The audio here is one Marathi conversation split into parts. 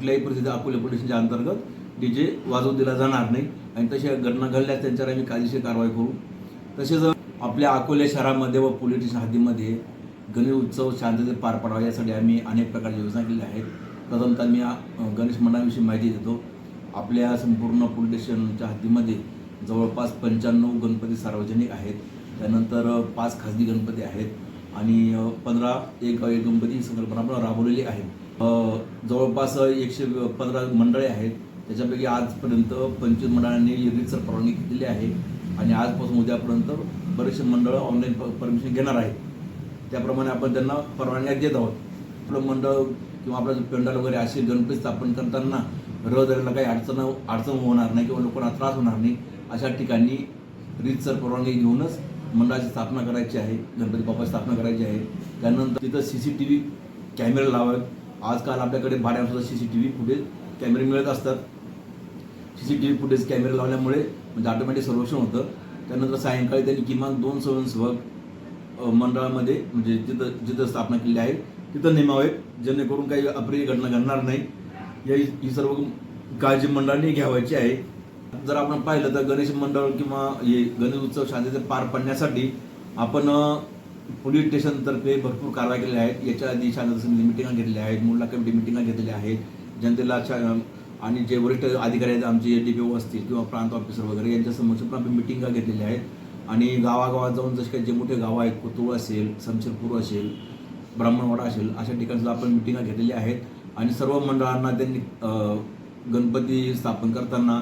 कुठल्याही परिस्थितीत अकोले पोलिसांच्या अंतर्गत डी जे वाजवू दिला जाणार नाही. आणि तशा घटना घडल्यास त्यांच्यावर आम्ही कायदेशीर कारवाई करू. तसेच आपल्या अकोले शहरामध्ये व पोलीस स्टेशन हद्दीमध्ये गणेश उत्सव शांततेत पार पाडावा यासाठी आम्ही अनेक प्रकारच्या योजना केलेल्या आहेत. प्रथमतः मी गणेश मंडळाविषयी माहिती देतो. आपल्या संपूर्ण पोलीस स्टेशनच्या हद्दीमध्ये जवळपास पंच्याण्णव गणपती सार्वजनिक आहेत. त्यानंतर पाच खाजगी गणपती आहेत. आणि पंधरा एक एक गणपती ही संकल्पना आपण राबवलेली आहे जवळपास एकशे पंधरा मंडळे आहेत. त्याच्यापैकी आजपर्यंत पंचवीस मंडळांनी रीतसर परवानगी घेतलेली आहे. आणि आजपासून उद्यापर्यंत बरेचसे मंडळं ऑनलाईन परमिशन घेणार आहेत. त्याप्रमाणे आपण त्यांना परवानग्या देत आहोत. आपलं मंडळ किंवा आपला पेंडाल वगैरे असे गणपती स्थापन करताना रहदारीला काही अडचण अडचण होणार नाही किंवा लोकांना त्रास होणार नाही अशा ठिकाणी रीतसर परवानगी घेऊनच मंडळाची स्थापना करायची आहे. गणपती बाप्पाची स्थापना करायची आहे. त्यानंतर तिथं सी सी टी व्ही कॅमेरे लावावेत आजकाल आपल्याकडे भाड्यानुसार C C T V footage कॅमेरे मिळत असतात. C C T V footage कॅमेरे लावल्यामुळे म्हणजे ऑटोमॅटिक सर्वेक्षण होतं. त्यानंतर सायंकाळी त्यांनी किमान दोन स्वयंसेवक मंडळामध्ये म्हणजे जिथं जिथं स्थापना केली आहे तिथं नेमावेत जेणेकरून काही अप्रिय घटना घडणार नाही. या ही सर्व काळजी मंडळाने घ्यावायची आहे. जर आपण पाहिलं तर गणेश मंडळ किंवा हे गणेश उत्सव शांततेत पार पडण्यासाठी आपण पोलीस स्टेशनतर्फे भरपूर कारवाई केलेल्या आहेत याच्या आधी शांतता मिटिंगा घेतल्या आहेत मुल्ला कमिटी मिटिंगा घेतलेल्या आहेत. जनतेला आणि जे वरिष्ठ अधिकारी आहेत आमचे डी पी ओ असतील किंवा प्रांत ऑफिसर वगैरे यांच्या पण आपण मिटिंगा घेतलेल्या आहेत. आणि गावागावात जाऊन जसे काही जे मोठे गावं आहेत कोतुळ असेल समशेरपूर असेल ब्राह्मणवाडा असेल अशा ठिकाणसुद्धा आपण मिटिंगा घेतलेल्या आहेत. आणि सर्व मंडळांना त्यांनी गणपती स्थापन करताना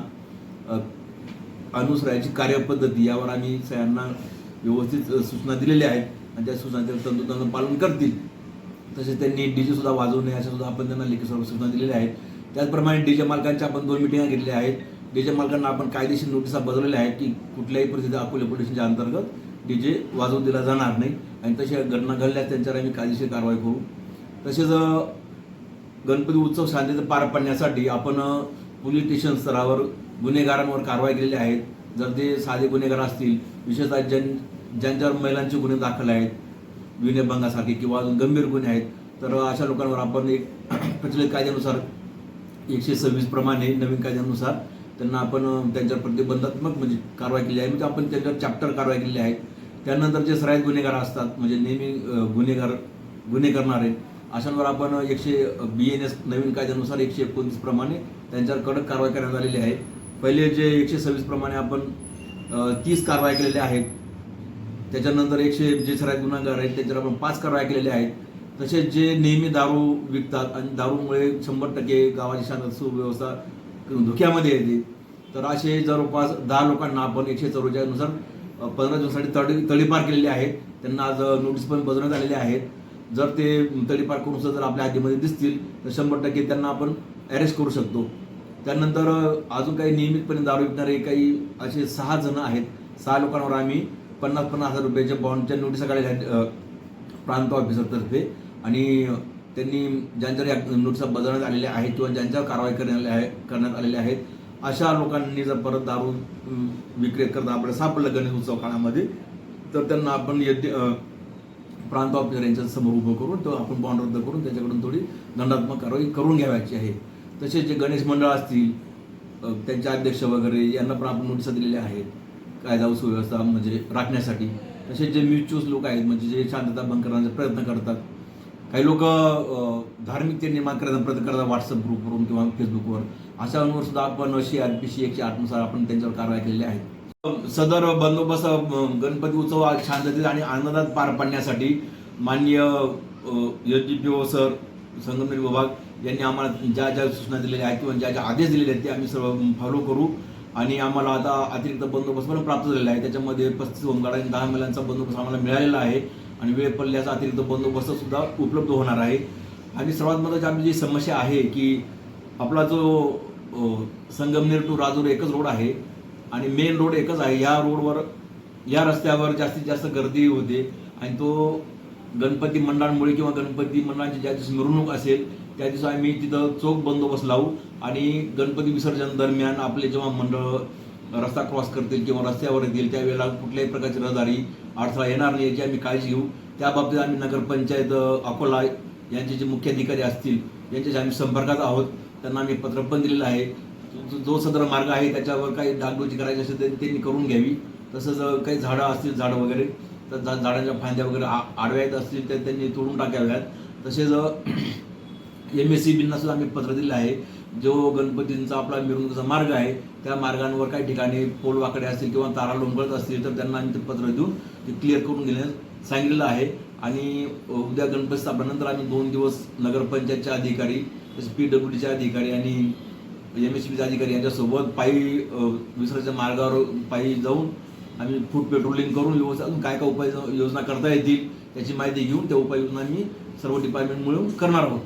अनुसरायची कार्यपद्धती यावर आम्ही सगळ्यांना व्यवस्थित सूचना दिलेल्या आहेत. आणि त्या सूचनांचं तंतोतंत पालन करतील. तसेच त्यांनी डीजे सुद्धा वाजवू नये अशा सुद्धा आपण त्यांना लेखी सर्व सूचना दिलेल्या आहेत. त्याचप्रमाणे डीजे मालकांच्या आपण दोन मिटिंगा घेतल्या आहेत. डीजे मालकांना आपण कायदेशीर नोटिसा बदललेल्या आहेत की कुठल्याही परिस्थितीत अकोले पोलिसांच्या अंतर्गत डीजे वाजवू दिला जाणार नाही. आणि तशा घटना घडल्यास त्यांच्यावर आम्ही कायदेशीर कारवाई करू. तसेच गणपती उत्सव शांततेत पार पाडण्यासाठी आपण पोलीस स्टेशन स्तरावर गुन्हेगारांवर कारवाई केलेली आहेत जर ते साधे गुन्हेगार असतील विशेषतः ज्यां ज्यांच्यावर महिलांचे गुन्हे दाखल आहेत विनयभंगासारखे किंवा अजून गंभीर गुन्हे आहेत तर अशा लोकांवर आपण एक प्रचलित कायद्यानुसार एकशे सव्वीस प्रमाणे नवीन कायद्यानुसार त्यांना आपण त्यांच्यावर प्रतिबंधात्मक म्हणजे कारवाई केली आहे. म्हणजे आपण त्यांच्यावर चॅप्टर कारवाई केलेली आहे. त्यानंतर जे सराईत गुन्हेगार असतात म्हणजे नेहमी गुन्हेगार गुन्हे करणारे अशांवर आपण एकशे बी एन एस नवीन कायद्यानुसार एकशे एकोणतीस प्रमाणे त्यांच्यावर कडक कारवाई करण्यात आलेली आहे. पहिले जे एकशे सव्वीस प्रमाणे आपण तीस कारवाई केलेल्या आहेत त्याच्यानंतर एकशे जे सराय गुन्हेगार आहेत त्याच्यावर आपण पाच कारवाई केलेल्या आहेत. तसेच जे नेहमी दारू विकतात आणि दारूमुळे शंभर टक्के गावाची शांत सुव्यवस्था धोक्यामध्ये येते. तर असे जवळपास दहा लोकांना आपण एकशे चौवेचाळीसनुसार पंधरा दिवसासाठी तडी तडीपार केलेले आहेत त्यांना आज नोटीस पण बजवण्यात आलेले आहेत. जर ते तडीपार करून सुद्धा जर आपल्या हद्दीमध्ये दिसतील तर शंभर टक्के त्यांना आपण अरेस्ट करू शकतो. त्यानंतर अजून काही नियमितपणे दारू विकणारे काही असे सहा जण आहेत. सहा लोकांवर आम्ही पन्नास पन्नास हजार रुपयाच्या बॉन्डच्या नोटिसा काढलेल्या आहेत प्रांत ऑफिसरतर्फे आणि त्यांनी ज्यांच्यावर या नोटिसा बजावण्यात आलेल्या आहेत किंवा ज्यांच्यावर कारवाई करण्यात आहे करण्यात आलेल्या आहेत अशा लोकांनी जर परत दारू विक्री करता आपल्याला सापडलं गणेश उत्सव काळामध्ये तर त्यांना आपण येथे प्रांत ऑफिसर यांच्या समोर उभं करून तो आपण बॉन्ड रद्द करून त्याच्याकडून थोडी दंडात्मक कारवाई करून घ्यावायची आहे. तसेच जे गणेश मंडळ असतील त्यांचे अध्यक्ष वगैरे यांना पण आपण नोटिसा दिलेल्या आहेत. कायदा व सुव्यवस्था म्हणजे राखण्यासाठी. तसेच जे म्युच्युअस लोक आहेत म्हणजे जे शांतता भंग करण्याचा प्रयत्न करतात काही लोक धार्मिकते निर्माण करण्याचा प्रयत्न करतात व्हॉट्सअप ग्रुपवरून किंवा फेसबुकवर अशांवर सुद्धा आपण अशी आर पी सी एकशे आठनुसार आपण त्यांच्यावर कारवाई केलेली आहे. सदर बंदोबस्त गणपती उत्सव शांततेत आणि आनंदात पार पाडण्यासाठी माननीय S D P O sir Sangamner विभाग यांनी आम्हाला ज्या ज्या सूचना दिलेल्या आहेत किंवा ज्या ज्या आदेश दिलेले आहेत ते आम्ही सर्व फॉलो करू. आणि आम्हाला आता अतिरिक्त बंदोबस्त पण प्राप्त झालेला आहे. त्याच्यामध्ये पस्तीस होमगार्ड आणि दहा महिलांचा बंदोबस्त आम्हाला मिळालेला आहे आणि वेळ पडल्याचा अतिरिक्त बंदोबस्त सुद्धा उपलब्ध होणार आहे. आणि सर्वात महत्त्वाची आपली जी समस्या आहे की आपला जो संगमनेर टू राजूर एकच रोड आहे आणि मेन रोड एकच आहे. या रोडवर या रस्त्यावर जास्तीत जास्त गर्दी होते आणि तो गणपती मंडळांमुळे किंवा गणपती मंडळांची ज्या दिवशी मिरवणूक असेल त्या दिवशी आम्ही तिथं चोख बंदोबस्त लावू. आणि गणपती विसर्जन दरम्यान आपले जेव्हा मंडळ रस्ता क्रॉस करतील किंवा रस्त्यावर येतील त्यावेळेला कुठल्याही प्रकारची रहदारी अडथळा येणार नाही याची आम्ही काळजी घेऊ. त्या बाबतीत आम्ही नगरपंचायत अकोला यांचे जे मुख्य अधिकारी असतील यांच्याशी आम्ही संपर्कात आहोत. त्यांना आम्ही पत्र पण दिलेलं आहे. जो- जो सदर मार्ग आहे त्याच्यावर काही डागडोजी करायची असेल तर त्यांनी करून घ्यावी. तसंच काही झाडं असतील झाडं वगैरे तर झा- झाडांच्या फांद्या वगैरे आ- आडव्या येत असतील तर त्यांनी तोडून टाकाव्यात. तसेच एम एस सी बींना सुद्धा आम्ही पत्र दिलं आहे. जो गणपतींचा आपला मिरवणुकीचा मार्ग आहे त्या मार्गांवर काही ठिकाणी पोल वाकडे असतील किंवा तारा लोंबकळत असतील तर त्यांना आम्ही ते पत्र देऊन ते क्लिअर करून घेण्यास सांगितलेलं आहे. आणि उद्या गणपती स्थापनेनंतर आम्ही दोन दिवस नगरपंचायतच्या अधिकारी तसेच पी डब्ल्यू डीच्या अधिकारी आणि एम एस बीचे अधिकारी यांच्यासोबत पायी अ, विसर्जन मार्गावर पायी जाऊन आम्ही फूड पेट्रोलिंग करून व्यवस्थित अजून काय काय उपाय योजना करता येतील त्याची माहिती घेऊन त्या उपाययोजना आम्ही सर्व डिपार्टमेंट मिळून करणार आहोत.